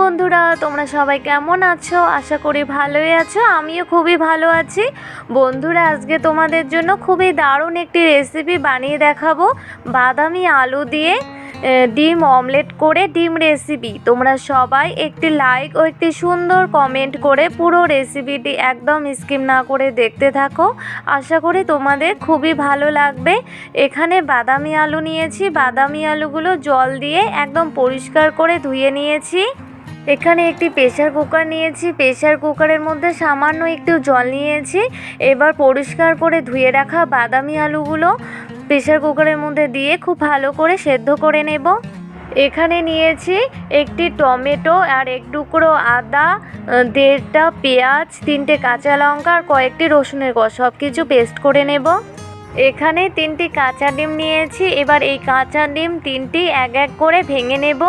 বন্ধুরা, তোমরা সবাই কেমন আছো? আশা করি ভালোই আছো, আমিও খুবই ভালো আছি। বন্ধুরা, আজকে তোমাদের জন্য খুবই দারুণ একটি রেসিপি বানিয়ে দেখাবো। বাদামি আলু দিয়ে ডিম অমলেট করে ডিম রেসিপি তোমরা সবাই একটি লাইক ও একটি সুন্দর কমেন্ট করে পুরো রেসিপিটি একদম স্কিম না করে দেখতে থাকো। আশা করি তোমাদের খুবই ভালো লাগবে। এখানে বাদামি আলু নিয়েছি। বাদামি আলুগুলো জল দিয়ে একদম পরিষ্কার করে ধুয়ে নিয়েছি। এখানে একটি প্রেশার কুকার নিয়েছি। প্রেশার কুকারের মধ্যে সামান্য একটু জল নিয়েছি। এবার পরিষ্কার করে ধুয়ে রাখা বাদামি আলুগুলো প্রেশার কুকারের মধ্যে দিয়ে খুব ভালো করে সেদ্ধ করে নেব। এখানে নিয়েছি একটি টমেটো আর এক টুকরো আদা দেড়টা পেঁয়াজ, তিনটে কাঁচা লঙ্কা আর কয়েকটি রসুনের কষ সব কিছু পেস্ট করে নেব। এখানে তিনটি কাঁচা ডিম নিয়েছি। এবার এই কাঁচা ডিম তিনটি এক এক করে ভেঙে নেব।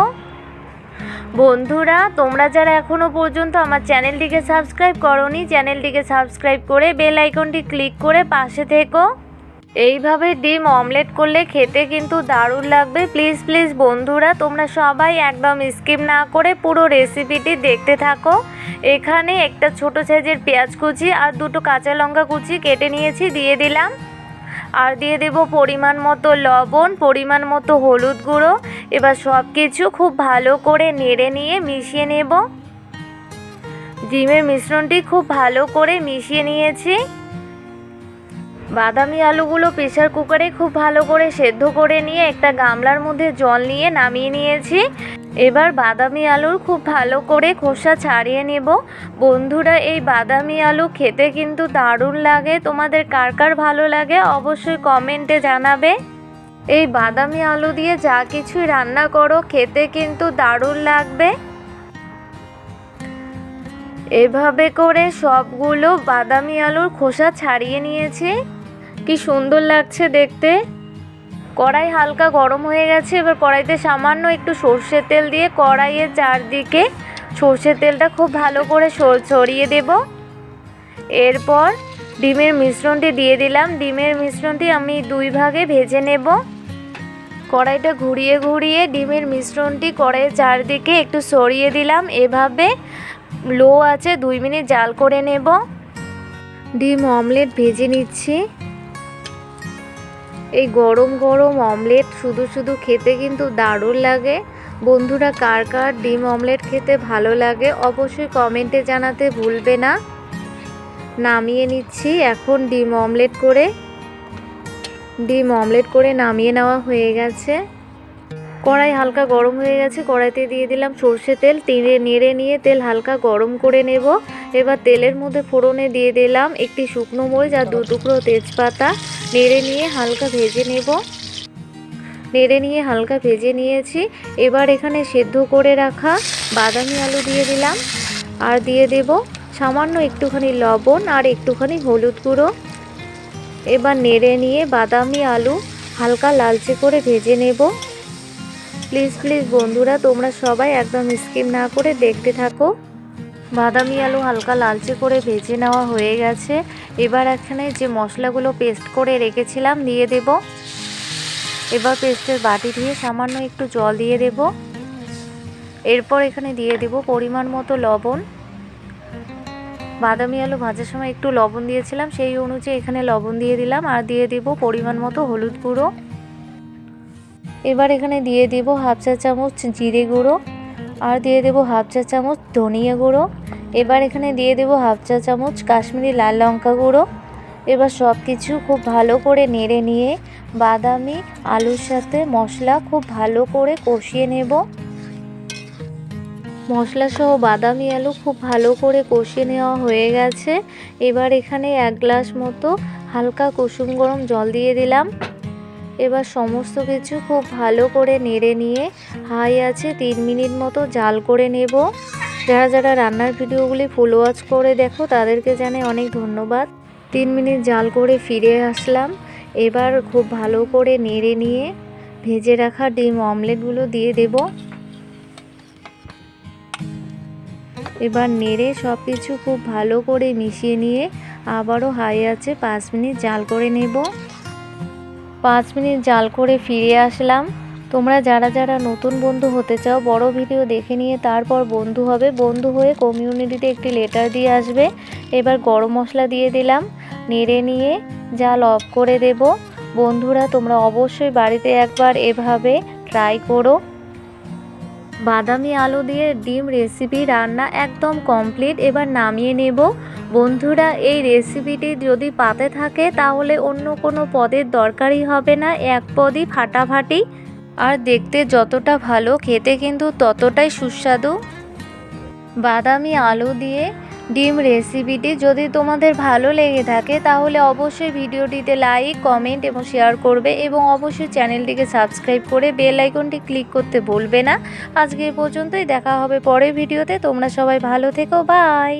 বন্ধুরা, তোমরা যারা এখনও পর্যন্ত আমার চ্যানেলটিকে সাবস্ক্রাইব করনি, চ্যানেলটিকে সাবস্ক্রাইব করে বেল আইকনটি ক্লিক করে পাশে থেকো। এইভাবে ডিম অমলেট করলে খেতে কিন্তু দারুণ লাগবে। প্লিজ প্লিজ বন্ধুরা, তোমরা সবাই একদম স্কিপ না করে পুরো রেসিপিটি দেখতে থাকো। এখানে একটা ছোট সাইজের পেঁয়াজ কুচি আর দুটো কাঁচা লঙ্কা কুচি কেটে নিয়েছি, দিয়ে দিলাম। আর দিয়ে দেব পরিমাণ মতো লবণ, পরিমাণ মতো হলুদ গুঁড়ো। এবার সব কিছু খুব ভালো করে নেড়ে নিয়ে মিশিয়ে নেব। ডিমের মিশ্রণটি খুব ভালো করে মিশিয়ে নিয়েছি। বাদামি আলুগুলো প্রেসার কুকারে খুব ভালো করে সেদ্ধ করে নিয়ে একটা গামলার মধ্যে জল নিয়ে নামিয়ে নিয়েছি। এবার বাদামি আলুর খুব ভালো করে খোসা ছাড়িয়ে নেব। বন্ধুরা, এই বাদামি আলু খেতে কিন্তু দারুণ লাগে। তোমাদের কার কার ভালো লাগে অবশ্যই কমেন্টে জানাবে। এই বাদামি আলু দিয়ে যা কিছুই রান্না করো, খেতে কিন্তু দারুণ লাগবে। এভাবে করে সবগুলো বাদামি আলুর খোসা ছাড়িয়ে নিয়েছি। কি সুন্দর লাগছে দেখতে। কড়াই হালকা গরম হয়ে গেছে, এবার কড়াইতে সামান্য একটু সর্ষের তেল দিয়ে কড়াইয়ের চারদিকে সর্ষের তেলটা খুব ভালো করে ছড়িয়ে দেব। এরপর ডিমের মিশ্রণটি দিয়ে দিলাম। ডিমের মিশ্রণটি আমি দুই ভাগে ভেজে নেব। কড়াইটা ঘুরিয়ে ঘুরিয়ে ডিমের মিশ্রণটি কড়াইয়ের চারদিকে একটু সরিয়ে দিলাম। এভাবে লো আছে দুই মিনিট জাল করে নেব। ডিম অমলেট ভেজে নিচ্ছি। এই গরম গরম অমলেট শুধু শুধু খেতে কিন্তু দারুণ লাগে। বন্ধুরা, কার কার ডিম অমলেট খেতে ভালো লাগে অবশ্যই কমেন্টে জানাতে ভুলবে না। নামিয়ে নিচ্ছি এখন ডিম অমলেট করে। ডিম অমলেট করে নামিয়ে নেওয়া হয়ে গেছে। কড়াই হালকা গরম হয়ে গেছে, কড়াইতে দিয়ে দিলাম সর্ষে তেল তিনে নেড়ে নিয়ে তেল হালকা গরম করে নেব। এবার তেলের মধ্যে ফোড়নে দিয়ে দিলাম একটি শুকনো মরিচ আর দু টুকরো তেজপাতা। নেড়ে নিয়ে হালকা ভেজে নেব। নেড়ে নিয়ে হালকা ভেজে নিয়েছি। এবার এখানে সেদ্ধ করে রাখা বাদামি আলু দিয়ে দিলাম। আর দিয়ে দেব সামান্য একটুখানি লবণ আর একটুখানি হলুদ গুঁড়ো। এবার নেড়ে নিয়ে বাদামি আলু হালকা লালচে করে ভেজে নেব। প্লিজ প্লিজ বন্ধুরা, তোমরা সবাই একদম স্কিপ না করে দেখতে থাকো। বাদামি আলু হালকা লালচে করে ভেজে নেওয়া হয়ে গেছে। এবার এখানে যে মশলাগুলো পেস্ট করে রেখেছিলাম দিয়ে দেব। এবার পেস্টের বাটি দিয়ে সামান্য একটু জল দিয়ে দেব। এরপর এখানে দিয়ে দেব পরিমাণ মতো লবণ। বাদামি আলু ভাজার সময় একটু লবণ দিয়েছিলাম, সেই অনুযায়ী এখানে লবণ দিয়ে দিলাম আর দিয়ে দেব পরিমাণ মতো হলুদ গুঁড়ো। এবার এখানে দিয়ে দেব হাফ চা চামচ জিরে গুঁড়ো। আর দিয়ে দেব হাফ চা চামচ ধনিয়া গুঁড়ো। এবার এখানে দিয়ে দেব হাফ চা চামচ কাশ্মীরি লাল লঙ্কা গুঁড়ো। এবার সব কিছু খুব ভালো করে নেড়ে নিয়ে বাদামি, আলুর সাথে মশলা খুব ভালো করে কষিয়ে নেব। মশলা সহ বাদামি, আলু খুব ভালো করে কষিয়ে নেওয়া হয়ে গেছে। এবার এখানে এক গ্লাস মতো হালকা কুসুম গরম জল দিয়ে দিলাম। এবার সমস্ত কিছু খুব ভালো করে নেড়ে নিয়ে হাই আছে তিন মিনিট মতো জাল করে নেব। যারা যারা রান্নার ভিডিওগুলি ফুল ওয়াচ করে দেখো, তাদেরকে জানে অনেক ধন্যবাদ। তিন মিনিট জাল করে ফিরে আসলাম। এবার খুব ভালো করে নেড়ে নিয়ে ভেজে রাখা ডিম অমলেটগুলো দিয়ে দেব। এবার নেড়ে সব কিছু খুব ভালো করে মিশিয়ে নিয়ে আবারও হাই আছে পাঁচ মিনিট জাল করে নেব। পাঁচ মিনিট জাল করে ফিরে আসলাম। তোমরা যারা যারা নতুন বন্ধু হতে চাও, বড় ভিডিও দেখে নিয়ে তারপর বন্ধু হবে। বন্ধু হয়ে কমিউনিটিতে একটি লেটার দিয়ে আসবে। এবার গরম মশলা দিয়ে দিলাম। নেড়ে নিয়ে জাল অফ করে দেব। বন্ধুরা, তোমরা অবশ্যই বাড়িতে একবার এভাবে ট্রাই করো। বাদামি আলু দিয়ে ডিম রেসিপি রান্না একদম কমপ্লিট এবার নামিয়ে নেব। বন্ধুরা, এই রেসিপিটি যদি পাতে থাকে, তাহলে অন্য কোনো পদের দরকারই হবে না। এক পদই ফাটাফাটি। আর দেখতে যতটা ভালো, খেতে কিন্তু ততটাই সুস্বাদু। বাদামি আলু দিয়ে ডিম রেসিপিটি যদি তোমাদের ভালো লেগে থাকে, তাহলে অবশ্যই ভিডিওটিতে লাইক কমেন্ট এবং শেয়ার করবে এবং অবশ্যই চ্যানেলটিকে সাবস্ক্রাইব করে বেল আইকনটি ক্লিক করতে ভুলবে না। আজকে পর্যন্তই, দেখা হবে পরের ভিডিওতে। তোমরা সবাই ভালো থেকো বাই